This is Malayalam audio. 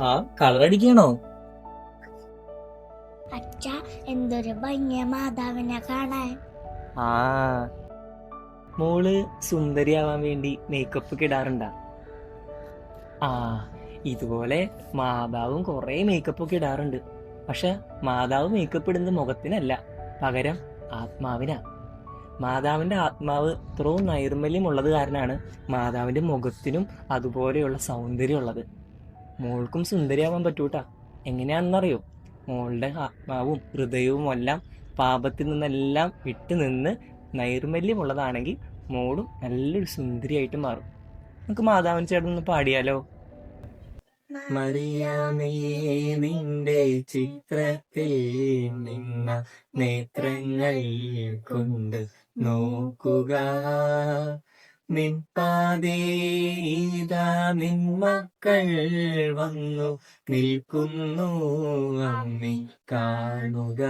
ആ കളർ അടിക്കണോ? അച്ഛ എന്തൊരു ഭംഗിയ മാതാവിനെ കാണാൻ. ആ മോൾ സുന്ദരിയാവാൻ വേണ്ടി മേക്കപ്പ് ഒക്കെ ഇടാറുണ്ടാ. ആ ഇതുപോലെ മാതാവും കുറെ മേക്കപ്പ് ഒക്കെ ഇടാറുണ്ട്. പക്ഷെ മാതാവ് മേക്കപ്പ് ഇടുന്നത് മുഖത്തിനല്ല പകരം ആത്മാവിനാ. മാതാവിന്റെ ആത്മാവ് ഇത്രയും നൈർമല്യം ഉള്ളത് കാരണമാണ് മാതാവിന്റെ മുഖത്തിനും അതുപോലെയുള്ള സൗന്ദര്യം ഉള്ളത് മോൾക്കും സുന്ദരിയാവാൻ പറ്റൂട്ടാ. എങ്ങനെയാണെന്നറിയോ? മോളുടെ ആത്മാവും ഹൃദയവും എല്ലാം പാപത്തിൽ നിന്നെല്ലാം വിട്ടു നിന്ന് നൈർമല്യമുള്ളതാണെങ്കിൽ മോളും നല്ലൊരു സുന്ദരിയായിട്ട് മാറും. നമുക്ക് മാതാവിൻ ചേട്ടൻ ഒന്ന് പാടിയാലോ? മറിയാമേ നിന്റെ ചിത്രത്തിൽ നിന്ന നേത്രങ്ങൾ കൊണ്ട് നോക്കുക. നിൻ നിൻമക്കൾ നിൻ മക്കൾ വന്നു. നിൽക്കുന്നു അമ്മി കാണുക.